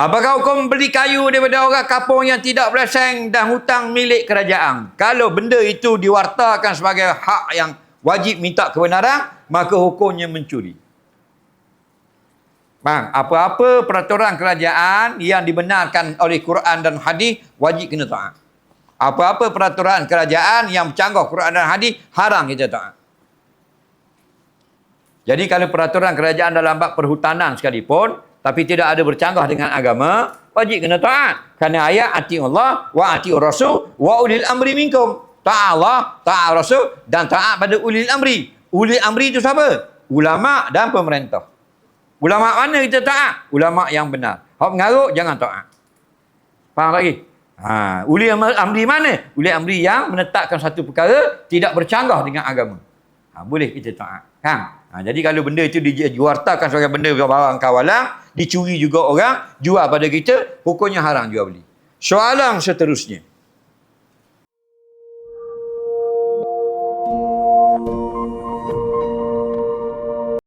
Apakah hukum beli kayu daripada orang kapung yang tidak berasing dan hutang milik kerajaan? Kalau benda itu diwartakan sebagai hak yang wajib minta kebenaran, maka hukumnya mencuri. Bang, apa-apa peraturan kerajaan yang dibenarkan oleh Quran dan hadis wajib kena taat. Apa-apa peraturan kerajaan yang bercanggah Quran dan hadis haram kita taat. Jadi kalau peraturan kerajaan dalam bab perhutanan sekalipun tapi tidak ada bercanggah dengan agama, wajib kena taat. Kerana ayat ati Allah wa ati Rasul wa ulil amri minkum. Taat Allah, taat Rasul dan taat pada ulil amri. Ulil amri itu siapa? Ulama dan pemerintah. Ulama mana kita taat? Ulama yang benar. Hak mengarut jangan taat. Faham lagi? Ha, uli amri mana? Uli amri yang menetapkan satu perkara tidak bercanggah dengan agama. Ha, boleh kita taat. Kan? Ha, jadi kalau benda itu dijuartakan sebagai benda barang kawalan, dicuri juga orang, jual pada kita, hukumnya haram jual beli. Soalan seterusnya.